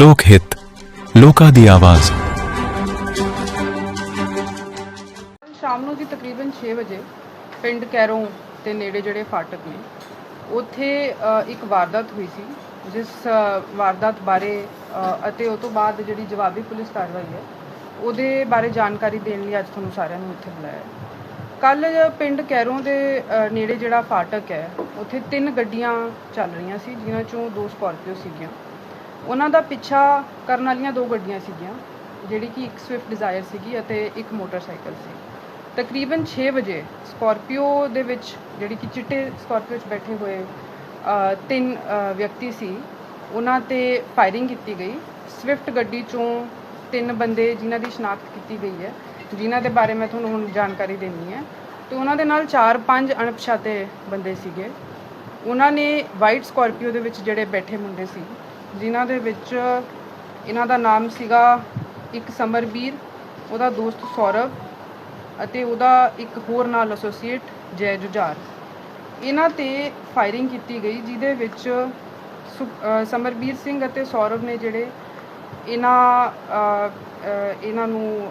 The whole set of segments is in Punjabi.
ਲੋਕ ਹਿੱਤ, ਲੋਕਾਂ ਦੀ ਆਵਾਜ਼। ਸ਼ਾਮ ਨੂੰ ਜੀ ਤਕਰੀਬਨ 6 ਵਜੇ ਪਿੰਡ ਕੈਰੋਂ ਦੇ ਨੇੜੇ ਜਿਹੜੇ ਫਾਟਕ ਨੇ, ਉੱਥੇ ਇੱਕ ਵਾਰਦਾਤ ਹੋਈ ਸੀ, ਜਿਸ ਵਾਰਦਾਤ ਬਾਰੇ ਅਤੇ ਉਸ ਤੋਂ ਬਾਅਦ ਜਿਹੜੀ ਜਵਾਬੀ ਪੁਲਿਸ ਕਾਰਵਾਈ ਹੈ, ਉਹਦੇ ਬਾਰੇ ਜਾਣਕਾਰੀ ਦੇਣ ਲਈ ਅੱਜ ਤੁਹਾਨੂੰ ਸਾਰਿਆਂ ਨੂੰ ਇੱਥੇ ਬੁਲਾਇਆ ਹੈ। ਕੱਲ ਪਿੰਡ ਕੈਰੋਂ ਦੇ ਨੇੜੇ ਜਿਹੜਾ ਫਾਟਕ ਹੈ, ਉੱਥੇ ਤਿੰਨ ਗੱਡੀਆਂ ਚੱਲ ਰਹੀਆਂ ਸੀ, ਜਿਨ੍ਹਾਂ ਚੋਂ ਦੋ ਸਕਾਰਪੀਓ ਸੀਗੀਆਂ। ਉਹਨਾਂ ਦਾ ਪਿੱਛਾ ਕਰਨ ਵਾਲੀਆਂ ਦੋ ਗੱਡੀਆਂ ਸੀਗੀਆਂ, ਜਿਹੜੀ ਕਿ ਇੱਕ ਸਵਿਫਟ ਡਿਜ਼ਾਇਰ ਸੀਗੀ ਅਤੇ ਇੱਕ ਮੋਟਰਸਾਈਕਲ ਸੀ। ਤਕਰੀਬਨ 6 ਵਜੇ ਸਕਾਰਪੀਓ ਦੇ ਵਿੱਚ, ਜਿਹੜੀ ਕਿ ਚਿੱਟੇ ਸਕਾਰਪੀਓ 'ਚ ਬੈਠੇ ਹੋਏ ਤਿੰਨ ਵਿਅਕਤੀ ਸੀ, ਉਹਨਾਂ ਤੇ ਫਾਇਰਿੰਗ ਕੀਤੀ ਗਈ। ਸਵਿਫਟ ਗੱਡੀ ਚੋਂ ਤਿੰਨ ਬੰਦੇ ਜਿਨ੍ਹਾਂ ਦੀ ਸ਼ਨਾਖਤ ਕੀਤੀ ਗਈ ਹੈ, ਜਿਨ੍ਹਾਂ ਦੇ ਬਾਰੇ ਮੈਂ ਤੁਹਾਨੂੰ ਹੁਣ ਜਾਣਕਾਰੀ ਦੇਣੀ ਹੈ। ਤੇ ਉਹਨਾਂ ਦੇ ਨਾਲ 4-5 ਅਣਪਛਾਤੇ ਬੰਦੇ ਸੀਗੇ। ਉਹਨਾਂ ਨੇ ਵਾਈਟ ਸਕਾਰਪੀਓ ਦੇ ਵਿੱਚ ਜਿਹੜੇ ਬੈਠੇ ਮੁੰਡੇ ਸੀ ਜਿਨ੍ਹਾਂ ਦੇ ਵਿੱਚ ਇਹਨਾਂ ਦਾ ਨਾਮ ਸੀਗਾ ਇੱਕ ਸਮਰਬੀਰ, ਉਹਦਾ ਦੋਸਤ ਸੌਰਵ ਅਤੇ ਉਹਦਾ ਇੱਕ ਹੋਰ ਨਾਲ ਐਸੋਸੀਏਟ ਜੈ ਜੁਝਾਰ। ਇਹਨਾਂ ਤੇ ਫਾਇਰਿੰਗ ਕੀਤੀ ਗਈ, ਜਿਹਦੇ ਵਿੱਚ ਸੁ- ਸਮਰਬੀਰ ਸਿੰਘ ਅਤੇ ਸੌਰਵ ਨੇ ਜਿਹੜੇ ਇਹਨਾਂ ਇਹਨਾਂ ਨੂੰ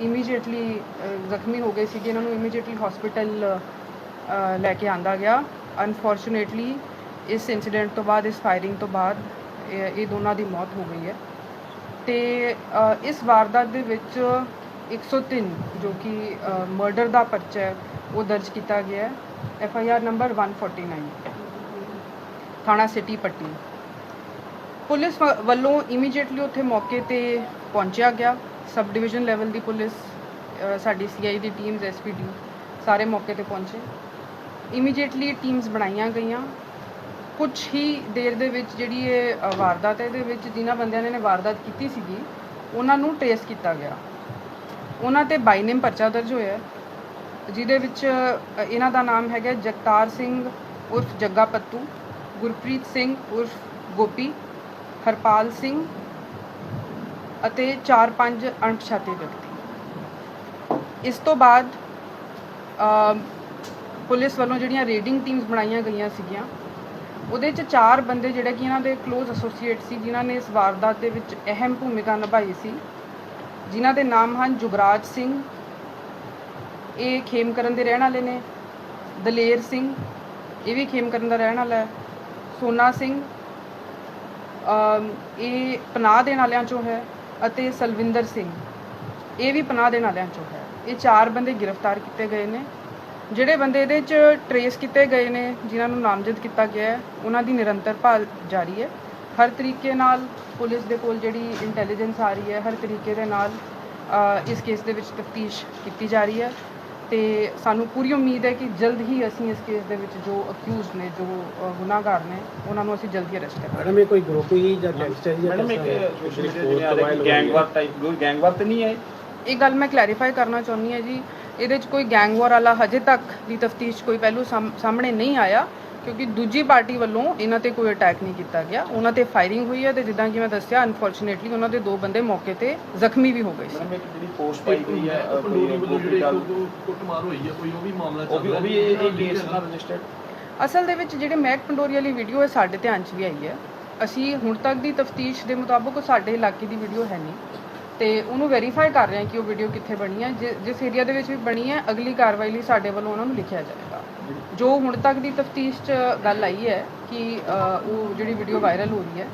ਇਮੀਡੀਏਟਲੀ ਜ਼ਖਮੀ ਹੋ ਗਏ ਸੀਗੇ, ਇਹਨਾਂ ਨੂੰ ਇਮੀਡੀਏਟਲੀ ਹਸਪੀਟਲ ਲੈ ਕੇ ਆਂਦਾ ਗਿਆ। ਅਨਫੋਰਚੂਨੇਟਲੀ ਇਸ ਇਨਸੀਡੈਂਟ ਤੋਂ ਬਾਅਦ, ਇਸ ਫਾਇਰਿੰਗ ਤੋਂ ਬਾਅਦ ਇਹ ਦੋਨਾਂ ਦੀ ਮੌਤ ਹੋ ਗਈ ਹੈ। ਤੇ ਇਸ ਵਾਰਦਾਤ ਦੇ ਵਿੱਚ 103 ਜੋ ਕਿ ਮਰਡਰ ਦਾ ਪਰਚਾ ਹੈ ਉਹ ਦਰਜ ਕੀਤਾ ਗਿਆ ਹੈ। ਐਫ ਆਈ ਆਰ ਨੰਬਰ 149 ਥਾਣਾ ਸਿਟੀ ਪੱਟੀ। ਪੁਲਿਸ ਵ- ਵੱਲੋਂ ਇਮੀਡੀਏਟਲੀ ਉੱਥੇ ਮੌਕੇ ਤੇ ਪਹੁੰਚਿਆ ਗਿਆ। ਸਬ ਡਿਵੀਜ਼ਨ ਲੈਵਲ ਦੀ ਪੁਲਿਸ ਅ, ਸਾਡੀ ਸੀਆਈ ਦੀ ਟੀਮਸ ਐਸਪੀਡੀ ਸਾਰੇ ਮੌਕੇ ਤੇ ਪਹੁੰਚੇ। ਇਮੀਡੀਏਟਲੀ ਟੀਮਸ ਬਣਾਈਆਂ ਗਈਆਂ। ਕੁਝ ਹੀ ਦੇਰ ਦੇ ਵਿੱਚ ਜਿਹੜੀ ਇਹ ਅ, ਵਾਰਦਾਤ ਹੈ ਇਹਦੇ ਵਿੱਚ ਜਿਨ੍ਹਾਂ ਬੰਦਿਆਂ ਨੇ ਵਾਰਦਾਤ ਕੀਤੀ ਸੀਗੀ ਉਹਨਾਂ ਨੂੰ ਟ੍ਰੇਸ ਕੀਤਾ ਗਿਆ। ਉਹਨਾਂ ਤੇ ਬਾਈ ਨੇਮ ਪਰਚਾ ਦਰਜ ਹੋਇਆ ਹੈ, ਜਿਹਦੇ ਵਿੱਚ ਅ, ਇਹਨਾਂ ਦਾ ਨਾਮ ਹੈਗਾ ਜਗਤਾਰ ਸਿੰਘ ਉਰਫ ਜੱਗਾ ਪੱਤੂ ਗੁਰਪ੍ਰੀਤ ਸਿੰਘ ਉਰਫ ਗੋਪੀ ਹਰਪਾਲ ਸਿੰਘ ਅਤੇ 4-5 ਅਣਪਛਾਤੇ ਵਿਅਕਤੀ। ਇਸ ਤੋਂ ਬਾਅਦ ਅ, ਪੁਲਿਸ ਵੱਲੋਂ ਜਿਹੜੀਆਂ ਰੇਡਿੰਗ ਟੀਮਸ ਬਣਾਈਆਂ ਗਈਆਂ ਸੀਗੀਆਂ ਉਹਦੇ ਚ ਚਾਰ ਬੰਦੇ ਜਿਹੜੇ ਕਿ ਇਹਨਾਂ ਦੇ ক্লোਜ਼ ਐਸੋਸੀਏਟ ਸੀ, ਜਿਨ੍ਹਾਂ ਨੇ ਇਸ ਵਾਰਦਾਤ ਦੇ ਵਿੱਚ ਅਹਿਮ ਭੂਮਿਕਾ ਨਿਭਾਈ ਸੀ। ਜਿਨ੍ਹਾਂ ਦੇ ਨਾਮ ਹਨ ਜੁਗਰਾਜ ਸਿੰਘ, ਇਹ ਖੇਮਕਰਨ ਦੇ ਰਹਿਣ ਵਾਲੇ ਨੇ। ਦਲੇਰ ਸਿੰਘ, ਇਹ ਵੀ ਖੇਮਕਰਨ ਦਾ ਰਹਿਣ ਵਾਲਾ ਹੈ। ਸੋਨਾ ਸਿੰਘ ਇਹ ਪਨਾਹ ਦੇਣ ਵਾਲਿਆਂ ਚੋਂ ਹੈ ਅਤੇ ਸਲਵਿੰਦਰ ਸਿੰਘ, ਇਹ ਵੀ ਪਨਾਹ ਦੇਣ ਵਾਲਿਆਂ ਚੋਂ ਹੈ। ਇਹ ਚਾਰ ਬੰਦੇ ਗ੍ਰਿਫਤਾਰ ਕੀਤੇ ਗਏ ਨੇ। ਜਿਹੜੇ ਬੰਦੇ ਇਹਦੇ ਚ ਟਰੇਸ ਕੀਤੇ ਗਏ ਨੇ ਜਿਨ੍ਹਾਂ ਨੂੰ ਨਾਮਜ਼ਦ ਕੀਤਾ ਗਿਆ ਹੈ ਉਹਨਾਂ ਦੀ ਨਿਰੰਤਰ ਭਾਲ ਜਾਰੀ ਹੈ। ਹਰ ਤਰੀਕੇ ਨਾਲ ਪੁਲਿਸ ਦੇ ਕੋਲ ਜਿਹੜੀ ਇੰਟੈਲੀਜੈਂਸ ਆ ਰਹੀ ਹੈ ਹਰ ਤਰੀਕੇ ਦੇ ਨਾਲ ਅ, ਇਸ ਕੇਸ ਦੇ ਵਿੱਚ ਤਫਤੀਸ਼ ਕੀਤੀ ਜਾ ਰਹੀ ਹੈ। ਤੇ ਸਾਨੂੰ ਪੂਰੀ ਉਮੀਦ ਹੈ ਕਿ ਜਲਦ ਹੀ ਅਸੀਂ ਇਸ ਕੇਸ ਦੇ ਵਿੱਚ ਜੋ ਅਕਿਊਜ਼ਡ ਨੇ ਜੋ ਅ, ਗੁਨਾਹਗਾਰ ਨੇ ਉਹਨਾਂ ਨੂੰ ਅਸੀਂ ਜਲਦੀ ਅਰੈਸਟ ਕਰਾਂਗੇ। ਮੈਡਮ ਇਹ ਕੋਈ ਗਰੁੱਪ ਹੀ ਜਾਂ ਗੈਂਗਸਟਰ ਜਾਂ ਮੈਡਮ ਇੱਕ ਕਿਸ ਤਰ੍ਹਾਂ ਸੋਸ਼ਲ ਜਿਹੜੀ ਮੀਡੀਆ ਤੇ ਆ ਰਿਹਾ ਕਿ ਗੈਂਗਵਾਰ ਟਾਈਪ ਗੈਂਗਵਾਰ ਤੇ ਨਹੀਂ ਹੈ ਇਹ? ਗੱਲ ਮੈਂ ਕਲੈਰੀਫਾਈ ਕਰਨਾ ਚਾਹੁੰਦੀ ਹਾਂ ਜੀ। ਇਹਦੇ 'ਚ ਕੋਈ ਗੈਂਗ ਵਾਰ ਵਾਲਾ ਹਜੇ ਤੱਕ ਦੀ ਤਫਤੀਸ਼ ਕੋਈ ਪਹਿਲੂ ਸਾਹਮ- ਸਾਹਮਣੇ ਨਹੀਂ ਆਇਆ ਕਿਉਂਕਿ ਦੂਜੀ ਪਾਰਟੀ ਵੱਲੋਂ ਇਹਨਾਂ ਤੇ ਕੋਈ ਅਟੈਕ ਨਹੀਂ ਕੀਤਾ ਗਿਆ। ਉਹਨਾਂ ਤੇ ਫਾਇਰਿੰਗ ਹੋਈ ਹੈ ਤੇ ਜਿੱਦਾਂ ਕਿ ਮੈਂ ਦੱਸਿਆ ਅਨਫੋਰਚੂਨੇਟਲੀ ਉਹਨਾਂ ਦੇ ਦੋ ਬੰਦੇ ਮੌਕੇ ਤੇ ਜ਼ਖਮੀ ਵੀ ਹੋ ਗਏ ਸੀ। ਮੈਡਮ ਇੱਕ ਜਿਹੜੀ ਪੋਸਟ ਪਾਈ ਗਈ ਹੈ ਅ, ਪੰਡੋਰੀ ਕੋਈ ਵੱਲੋਂ ਗੋਪੀ ਜਿਹੜੇ ਗੱਲ ਕੁੱਟਮਾਰ ਹੋਈ ਹੈ ਕੋਈ ਉਹ ਵੀ ਮਾਮਲਾ ਉਹ ਵੀ ਉਹ ਵੀ ਇਹ ਇਹ ਕੇਸ ਨਾਲ ਰਜਿਸਟਰਡ ਅਸਲ ਦੇ ਵਿੱਚ ਜਿਹੜੇ ਮਹਿਕ ਪੰਡੋਰੀ ਵਾਲੀ ਵੀਡੀਓ ਹੈ ਸਾਡੇ ਧਿਆਨ 'ਚ ਵੀ ਆਈ ਹੈ। ਅਸੀਂ ਹੁਣ ਤੱਕ ਦੀ ਤਫਤੀਸ਼ ਦੇ ਮੁਤਾਬਕ ਸਾਡੇ ਇਲਾਕੇ ਦੀ ਵੀਡੀਓ ਹੈ ਨਹੀਂ। ਤੇ ਉਹਨੂੰ ਵੈਰੀਫਾਈ ਕਰ ਰਹੇ ਹਾਂ ਕਿ ਉਹ ਵੀਡੀਓ ਕਿੱਥੇ ਬਣੀ ਹੈ। ਜਿ- ਜਿਸ ਏਰੀਆ ਦੇ ਵਿੱਚ ਵੀ ਬਣੀ ਹੈ ਅਗਲੀ ਕਾਰਵਾਈ ਲਈ ਸਾਡੇ ਵੱਲੋਂ ਉਹਨਾਂ ਨੂੰ ਲਿਖਿਆ ਜਾਏਗਾ। ਜੋ ਹੁਣ ਤੱਕ ਦੀ ਤਫਤੀਸ਼ 'ਚ ਗੱਲ ਆਈ ਹੈ ਕਿ ਅ, ਉਹ ਜਿਹੜੀ ਵੀਡੀਓ ਵਾਇਰਲ ਹੋ ਰਹੀ ਹੈ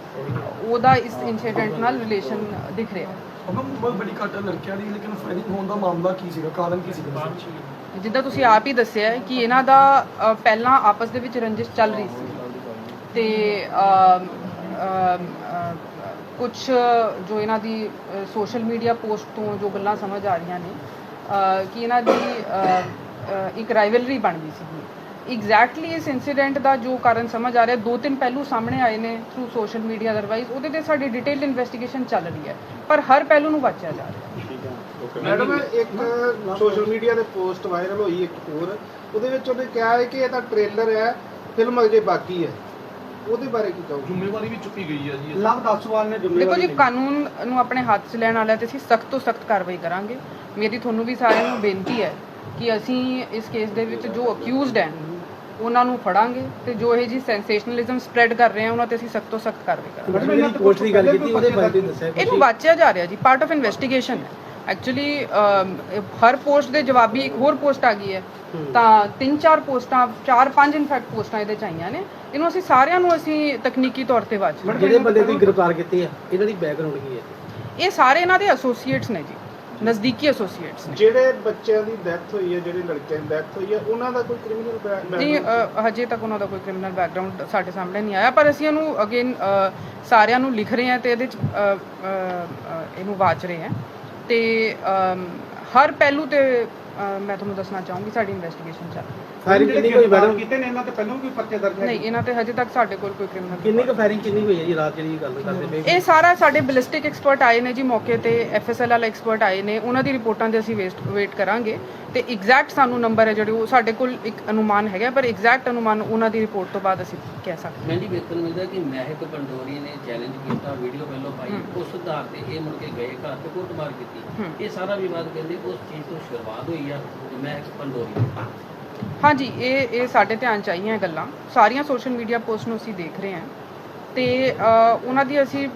ਉਹਦਾ ਇਸ ਇਨਸੀਡੈਂਟ ਨਾਲ ਰਿਲੇਸ਼ਨ ਦਿਖ ਰਿਹਾ ਹੈ। ਬਹੁਤ ਬੜੀ ਘਟ ਲੜਕਿਆਂ ਦੀ ਲੇਕਿਨ ਫਾਇਰਿੰਗ ਹੋਣ ਦਾ ਮਾਮਲਾ ਕੀ ਸੀਗਾ? ਕਾਰਨ ਕੀ ਸੀਗਾ? ਜਿੱਦਾਂ ਤੁਸੀਂ ਆਪ ਹੀ ਦੱਸਿਆ ਹੈ ਕਿ ਇਹਨਾਂ ਦਾ ਅ, ਪਹਿਲਾਂ ਆਪਸ ਦੇ ਵਿੱਚ ਰੰਜਿਸ਼ ਚੱਲ ਰਹੀ ਸੀ। ਤੇ ਕੁਝ ਜੋ ਇਹਨਾਂ ਦੀ ਸੋਸ਼ਲ ਮੀਡੀਆ ਪੋਸਟ ਤੋਂ ਜੋ ਗੱਲਾਂ ਸਮਝ ਆ ਰਹੀਆਂ ਨੇ ਕਿ ਇਹਨਾਂ ਦੀ ਇੱਕ ਰਾਈਵਲਰੀ ਬਣ ਗਈ ਸੀ ਐਗਜ਼ੈਕਟਲੀ ਇਸ ਇਨਸੀਡੈਂਟ ਦਾ ਜੋ ਕਾਰਨ ਸਮਝ ਆ ਰਿਹਾ, ਦੋ ਤਿੰਨ ਪਹਿਲੂ ਸਾਹਮਣੇ ਆਏ ਨੇ ਥਰੂ ਸੋਸ਼ਲ ਮੀਡੀਆ ਅਦਰਵਾਈਜ਼ ਉਹਦੇ ਤੇ ਸਾਡੀ ਡਿਟੇਲ ਇਨਵੈਸਟੀਗੇਸ਼ਨ ਚੱਲ ਰਹੀ ਹੈ, ਪਰ ਹਰ ਪਹਿਲੂ ਨੂੰ ਵਾਚਿਆ ਜਾ ਰਿਹਾ। ਮੈਡਮ, ਇੱਕ ਸੋਸ਼ਲ ਮੀਡੀਆ ਤੇ ਪੋਸਟ ਵਾਇਰਲ ਹੋਈ, ਇੱਕ ਹੋਰ, ਉਹਦੇ ਵਿੱਚ ਉਹਨੇ ਕਿਹਾ ਹੈ ਕਿ ਇਹ ਤਾਂ ਟ੍ਰੇਲਰ ਹੈ ਫਿਲਮ ਅਜੇ ਬਾਕੀ ਹੈ। ਉਹਦੇ ਬਾਰੇ ਕੀ ਕਹੋਗੇ? ਜ਼ਿੰਮੇਵਾਰੀ ਵੀ ਚੁੱਕੀ ਗਈ ਹੈ ਜੀ। ਲਵ ਦਾਸਵਾਲ ਨੇ ਦੇਖੋ ਜੀ ਕਾਨੂੰਨ ਨੂੰ ਆਪਣੇ ਹੱਥ 'ਚ ਲੈਣ ਵਾਲਾ ਤੇ ਅਸੀਂ ਸਖਤ ਤੋਂ ਸਖਤ ਕਾਰਵਾਈ ਕਰਾਂਗੇ। ਮੇਰੀ ਤੁਹਾਨੂੰ ਵੀ ਸਾਰਿਆਂ ਨੂੰ ਬੇਨਤੀ ਹੈ ਕਿ ਅਸੀਂ ਇਸ ਕੇਸ ਦੇ ਵਿੱਚ ਜੋ ਅਕਿਊਜ਼ਡ ਹੈ ਉਹਨਾਂ ਨੂੰ ਫੜਾਂਗੇ ਤੇ ਜੋ ਇਹ ਜੀ ਸੈਂਸੇਸ਼ਨਲਿਜ਼ਮ ਸਪਰੈਡ ਕਰ ਰਹੇ ਆ ਉਹਨਾਂ ਤੇ ਅਸੀਂ ਸਖਤ ਤੋਂ ਸਖਤ ਕਾਰਵਾਈ ਕਰਾਂਗੇ। ਮੈਡਮ ਇਹਨਾਂ ਪੋਸਟ ਦੀ ਗੱਲ ਕੀਤੀ ਉਹਦੇ ਬਾਰੇ ਦੱਸਿਆ ਇਹਨੂੰ ਵਾਚਿਆ ਜਾ ਰਿਹਾ ਜੀ ਪਾਰਟ ਆਫ ਇਨਵੈਸਟੀਗੇਸ਼ਨ ਹੈ। ਐਕਚੁਅਲੀ ਹਰ ਪੋਸਟ ਦੇ ਜਵਾਬੀ ਇੱਕ ਹੋਰ ਪੋਸਟ ਆ ਗਈ ਹੈ। ਤਾਂ ਤਿੰਨ ਚਾਰ ਪੋਸਟਾਂ ਚਾਰ ਪੰਜ ਇਨਫੈਕਟ ਪੋਸਟਾਂ ਇਹਦੇ ਚ ਆਈਆਂ ਨੇ। ਇਹਨੂੰ ਅਸੀਂ ਸਾਰਿਆਂ ਨੂੰ ਅਸੀਂ ਤਕਨੀਕੀ ਤੌਰ ਤੇ ਵਾਚ ਰਹੇ ਹਾਂ। ਜਿਹੜੇ ਬੰਦੇ ਦੀ ਗ੍ਰਿਫਤਾਰ ਕੀਤੀ ਆ ਇਹਨਾਂ ਦੀ ਬੈਕਗ੍ਰਾਉਂਡ ਕੀ ਹੈ? ਇਹ ਸਾਰੇ ਇਹਨਾਂ ਦੇ ਐਸੋਸੀਏਟਸ ਨੇ ਜੀ ਨਜ਼ਦੀਕੀ ਐਸੋਸੀਏਟਸ ਨੇ। ਜਿਹੜੇ ਬੱਚਿਆਂ ਦੀ ਡੈਥ ਹੋਈ ਹੈ ਜਿਹੜੇ ਲੜਕਿਆਂ ਦੀ ਡੈਥ ਹੋਈ ਹੈ ਉਹਨਾਂ ਦਾ ਕੋਈ ਕ੍ਰਿਮੀਨਲ ਨਹੀਂ ਅ, ਹਜੇ ਤੱਕ ਉਹਨਾਂ ਦਾ ਕੋਈ ਕ੍ਰਿਮੀਨਲ ਬੈਕਗ੍ਰਾਉਂਡ ਸਾਡੇ ਸਾਹਮਣੇ ਨਹੀਂ ਆਇਆ ਪਰ ਅਸੀਂ ਇਹਨੂੰ ਅਗੇਨ ਸਾਰਿਆਂ ਨੂੰ ਲਿਖ ਰਹੇ ਹਾਂ ਤੇ ਇਹਦੇ ਚ ਇਹਨੂੰ ਵਾਚ ਰਹੇ ਹਾਂ। ਤੇ ਹਰ ਪਹਿਲੂ ਤੇ ਮੈਂ ਤੁਹਾਨੂੰ ਦੱਸਣਾ ਚਾਹੂੰਗੀ ਸਾਡੀ ਇਨਵੈਸਟੀਗੇਸ਼ਨ ਚੱਲ ਰਹੀ ਹੈ। ਫਾਇਰਿੰਗ ਕਿੰਨੀ ਹੋਈ ਮੈਡਮ ਕੀਤੇ ਨੇ ਇਹਨਾਂ ਤੇ ਪਹਿਲਾਂ ਵੀ ਕੋਈ ਪਰਚੇ ਦਰਜ ਨਹੀਂ ਇਹਨਾਂ ਤੇ ਹਜੇ ਤੱਕ ਸਾਡੇ ਕੋਲ ਕੋਈ ਕ੍ਰਿਮੀਨਲ ਕਿੰਨੀ ਕੁ ਫਾਇਰਿੰਗ ਕਿੰਨੀ ਹੋਈ ਹੈ ਜੀ ਰਾਤ ਜਿਹੜੀ ਗੱਲ ਕਰਦੇ ਪਏ ਇਹ ਸਾਰਾ ਸਾਡੇ ਬਲਿਸਟਿਕ ਐਕਸਪਰਟ ਆਏ ਨੇ ਜੀ ਮੌਕੇ ਤੇ ਐਫਐਸਐਲ ਵਾਲੇ ਐਕਸਪਰਟ ਆਏ ਨੇ ਉਹਨਾਂ ਦੀ ਰਿਪੋਰਟਾਂ ਦੇ ਅਸੀਂ ਵੇਸਟ ਵੇਟ ਕਰਾਂਗੇ। ਤੇ ਐਗਜ਼ੈਕਟ ਸਾਨੂੰ ਨੰਬਰ ਹੈ ਜਿਹੜੇ ਉਹ ਸਾਡੇ ਕੋਲ ਇੱਕ ਅਨੁਮਾਨ ਹੈਗਾ ਪਰ ਐਗਜ਼ੈਕਟ ਅਨੁਮਾਨ ਉਹਨਾਂ ਦੀ ਰਿਪੋਰਟ ਤੋਂ ਬਾਅਦ ਅਸੀਂ ਕਹਿ ਸਕਦੇ ਮੈਂ ਜੀ ਵੇਖਣ ਨੂੰ ਮਿਲਦਾ ਕਿ ਮਹਿਕ ਪੰਡੋਰੀ ਨੇ ਚੈਲੰਜ ਕੀਤਾ ਵੀਡੀਓ ਪਹਿਲਾਂ ਪਾਈ ਉਸ ਆਧਾਰ ਤੇ ਇਹ ਮੁੜ ਕੇ ਗਏ ਘਰ ਤੇ ਕੁੱਟਮਾਰ ਕੀਤੀ। ਇਹ ਸਾਰਾ ਵਿਵਾਦ ਕਹਿੰਦੇ ਉਸ ਚੀਜ਼ ਤੋਂ ਸ਼ੁਰੂਆਤ ਹੋਈ ਆ ਮਹਿਕ ਪੰਡੋਰੀ। ਹਾਂਜੀ, ਇਹ ਇਹ ਸਾਡੇ ਧਿਆਨ ਚ ਆਈਆਂ ਗੱਲਾਂ। ਸਾਰੀਆਂ ਸੋਸ਼ਲ ਮੀਡੀਆ ਪੋਸਟ ਨੂੰ ਅਸੀਂ ਦੇਖ ਰਹੇ ਹਾਂ। ਤੇ ਉਹਨਾਂ ਦੀ ਅਸੀਂ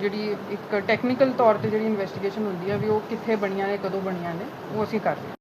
ਜਿਹੜੀ ਇੱਕ ਟੈਕਨੀਕਲ ਤੌਰ ਤੇ ਜਿਹੜੀ ਇਨਵੈਸਟੀਗੇਸ਼ਨ ਹੁੰਦੀ ਹੈ ਵੀ ਉਹ ਕਿੱਥੇ ਬਣੀਆਂ ਨੇ, ਕਦੋਂ ਬਣੀਆਂ ਨੇ, ਉਹ ਅਸੀਂ ਕਰ ਰਹੇ ਹਾਂ।